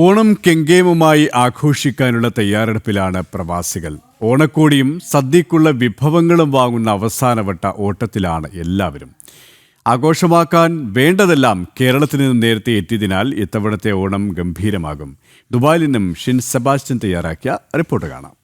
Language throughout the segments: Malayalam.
ഓണം കെങ്കേമുമായി ആഘോഷിക്കാനുള്ള തയ്യാറെടുപ്പിലാണ് പ്രവാസികൾ. ഓണക്കോടിയും സദ്യക്കുള്ള വിഭവങ്ങളും വാങ്ങുന്ന അവസാനവട്ട ഓട്ടത്തിലാണ് എല്ലാവരും. ആഘോഷമാക്കാൻ വേണ്ടതെല്ലാം കേരളത്തിൽ നിന്ന് നേരത്തെ എത്തിയതിനാൽ ഇത്തവണത്തെ ഓണം ഗംഭീരമാകും. ദുബായിൽ നിന്നും ഷിൻ സെബാസ്റ്റ്യൻ തയ്യാറാക്കിയ റിപ്പോർട്ട് കാണാം.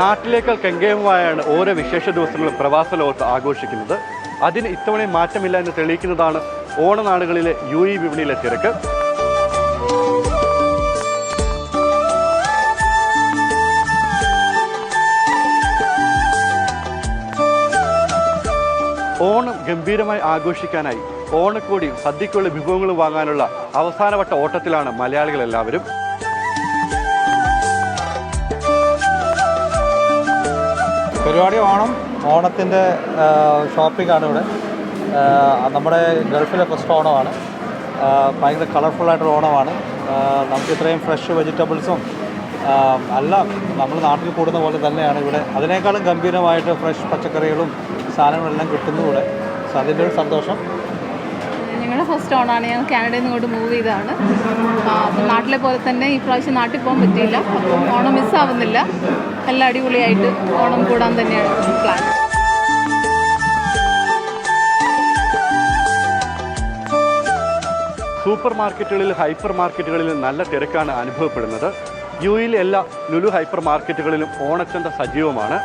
നാട്ടിലേക്കാൾ കെങ്കേമമായാണ് ഓരോ വിശേഷ ദിവസങ്ങളും പ്രവാസ ലോകത്ത് ആഘോഷിക്കുന്നത്. അതിന് ഇത്തവണയും മാറ്റമില്ല എന്ന് തെളിയിക്കുന്നതാണ് ഓണനാടുകളിലെ യു ഇ വിപണിയിലെ തിരക്ക്. ഓണം ഗംഭീരമായി ആഘോഷിക്കാനായി ഓണക്കോടിയും സദ്യക്കുള്ള വിഭവങ്ങളും വാങ്ങാനുള്ള അവസാനവട്ട ഓട്ടത്തിലാണ് മലയാളികൾ എല്ലാവരും പരിപാടി ഓണം ഓണത്തിന്റെ ഷോപ്പിംഗാണ് ഇവിടെ. നമ്മുടെ ഗൾഫിലെ ഫസ്റ്റ് ഓണമാണ്. ഭയങ്കര കളർഫുള്ളായിട്ടൊരു ഓണമാണ്. നമുക്ക് ഇത്രയും ഫ്രഷ് വെജിറ്റബിൾസും അല്ല നമ്മൾ നാട്ടിൽ കൂടുന്ന പോലെ തന്നെയാണ് ഇവിടെ. അതിനേക്കാളും ഗംഭീരമായിട്ട് ഫ്രഷ് പച്ചക്കറികളും സാധനങ്ങളെല്ലാം കിട്ടുന്നു ഇവിടെ. സോ അതിന്റെ ഒരു സന്തോഷം. ഞങ്ങളുടെ ഫസ്റ്റ് ഓണാണ്. ഞാൻ കാനഡയിൽ നിന്ന് ഇങ്ങോട്ട് മൂവ് ചെയ്തതാണ്. നാട്ടിലെ പോലെ തന്നെ ഈ പ്രാവശ്യം നാട്ടിൽ പോകാൻ പറ്റിയില്ല. ഓണം മിസ്സാവുന്നില്ല എല്ലാം അടിപൊളിയായിട്ട് ഓണം കൂടാൻ തന്നെയാണ് പ്ലാൻ സൂപ്പർ മാർക്കറ്റുകളിൽ ഹൈപ്പർ മാർക്കറ്റുകളിൽ നല്ല തിരക്കാണ് അനുഭവപ്പെടുന്നത്. യു എയിലെ എല്ലാ ലുലു ഹൈപ്പർ മാർക്കറ്റുകളിലും ഓണച്ചന്ത സജീവമാണ്.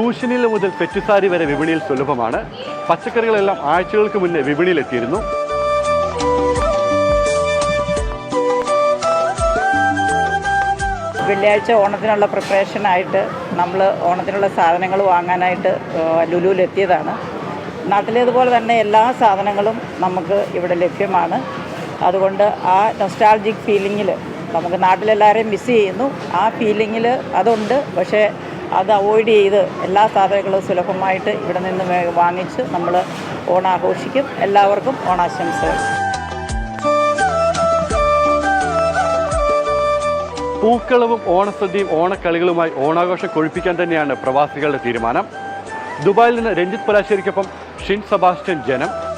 തൂഷനിൽ മുതൽ പെറ്റുസാരി വരെ വിപണിയിൽ സുലഭമാണ്. പച്ചക്കറികളെല്ലാം ആഴ്ചകൾക്ക് മുന്നേ വിപണിയിലെത്തിയിരുന്നു. വെള്ളിയാഴ്ച ഓണത്തിനുള്ള പ്രിപ്പറേഷനായിട്ട് നമ്മൾ ഓണത്തിനുള്ള സാധനങ്ങൾ വാങ്ങാനായിട്ട് ലുലുവിലെത്തിയതാണ്. നാട്ടിലേതുപോലെ തന്നെ എല്ലാ സാധനങ്ങളും നമുക്ക് ഇവിടെ ലഭ്യമാണ്. അതുകൊണ്ട് ആ നൊസ്റ്റാൾജിക് ഫീലിങ്ങിൽ നമുക്ക് നാട്ടിലെല്ലാവരെയും മിസ് ചെയ്യുന്നു. ആ ഫീലിങ്ങിൽ അതുണ്ട്. പക്ഷേ അത് അവോയ്ഡ് ചെയ്ത് എല്ലാ സാധനങ്ങളും സുലഭമായിട്ട് ഇവിടെ നിന്ന് വാങ്ങിച്ച് നമ്മൾ ഓണാഘോഷിക്കും. എല്ലാവർക്കും ഓണാശംസകൾ. പൂക്കളവും ഓണസദ്യയും ഓണക്കളികളുമായി ഓണാഘോഷം കൊഴിപ്പിക്കാൻ തന്നെയാണ് പ്രവാസികളുടെ തീരുമാനം. ദുബായിൽ നിന്ന് രഞ്ജിത് പലാശ്ശേരിക്കൊപ്പം ഷിൻ സെബാസ്റ്റ്യൻ ജനം.